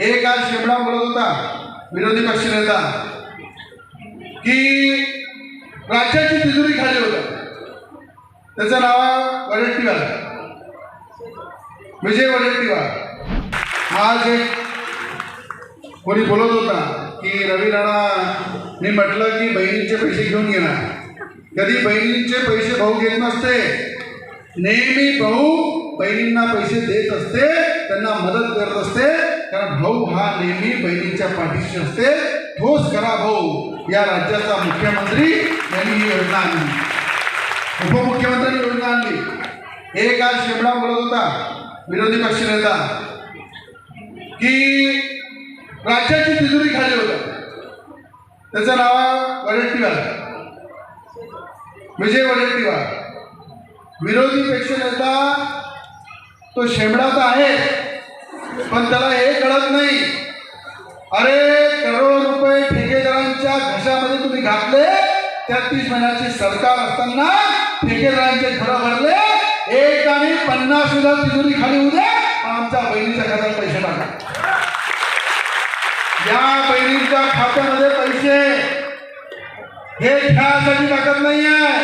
हे काल शेमडा बोलत होता विरोधी पक्षनेता की राज्याची तिजोरी खाली होतं. त्याचं नाव आहे वडेट्टीवार. विजय वडेट्टीवार. आज एक कोणी बोलत होता की रवी राणा मी म्हटलं की बहिणींचे पैसे घेऊन घेणार. कधी बहिणींचे पैसे भाऊ घेत नसते. नेहमी भाऊ बहिणींना पैसे देत असते त्यांना मदत करत असते. कारण भाऊ हा नेहमी बहिणीच्या पाठीशी असते. ठोस करा भाऊ. या राज्याचा मुख्यमंत्री यांनी ही योजना आणली. उपमुख्यमंत्र्यांनी योजना आणली. हे काल शेमडा बोलत होता. विरोधी पक्षनेता की राज्याची तिजोरी खाली होता. त्याचं नाव आहे वडेट्टीवार. विजय वडेट्टीवार. विरोधी पक्षनेता तो शेमडा तर आहे पण त्याला हे कळत नाही. अरे करोड रुपये ठेकेदारांच्या घशामध्ये तुम्ही घातले तेहतीस महिन्याचे सरकार असताना ठेकेदारांचे घर भरले एक आणि पन्नास हजार तिजोरी खाली उद्या आमच्या बहिणीच्या खात्यात पैसे टाका. या बहिणीच्या खात्यामध्ये पैसे. हे खेळासाठी टाकत नाहीये.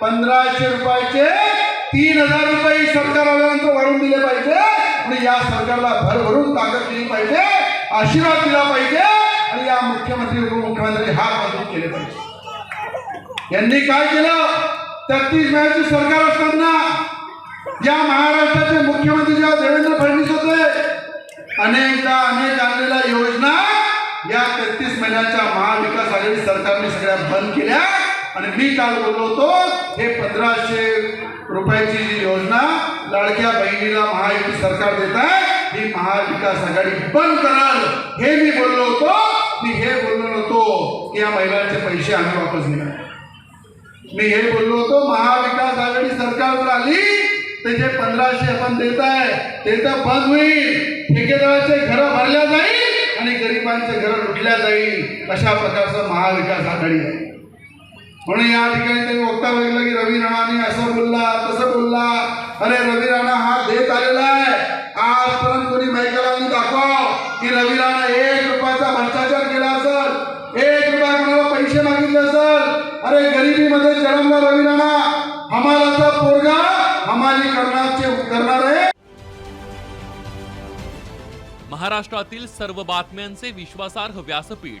पंधराशे रुपयाचे तीन हजार रुपये सरकार वाढवून दिले पाहिजे. आणि या सरकारला भरभरून ताकद दिली पाहिजे आशीर्वाद दिला पाहिजे आणि या मुख्यमंत्री उपमुख्यमंत्री हात मजबूत केले पाहिजे. यांनी काय केलं? तेहतीस महिन्याचे सरकार असताना या महाराष्ट्राचे मुख्यमंत्री जेव्हा देवेंद्र फडणवीस होते अनेकदा अनेक आणलेल्या योजना या तेहतीस महिन्याच्या महाविकास आघाडी सरकारने सगळ्या बंद केल्या. आणि मी काल बोललो होतो हे पंधराशे रुपयाची जी योजना लाडक्या बहिणीला महायुती सरकार देत आहे ही महाविकास आघाडी बंद कराल. हे मी बोललो होतो मी हे बोललो नव्हतो की या महिलांचे पैसे आम्ही वापस घेणार. मी हे बोललो होतो महाविकास आघाडी सरकारवर आली ते जे पंधराशे आपण देत आहे ते तर बंद होईल. ठेकेदाराचे घरं भरल्या जाईल आणि गरिबांचे घरं लुटल्या जाईल अशा प्रकारचं महाविकास आघाडी आहे. म्हणून या ठिकाणी त्यांनी वक्ता बघितलं की रवी राणाने असं बोलला तसं बोलला. अरे रवी राणा हा देत आलेला आहे. आजपर्यंत कोणी मैकाला दाखवा की रवी राणा एक रुपयाचा भ्रष्टाचार केला असेल. एक रुपया कोणाला पैसे मागितले असेल. अरे गरिबीमध्ये जन्मला रवी राणा. हमालाचा पोरगा हमाली करण्याचे करणार आहे. महाराष्ट्रातील सर्व बातम्यांचे विश्वासार्ह व्यासपीठ.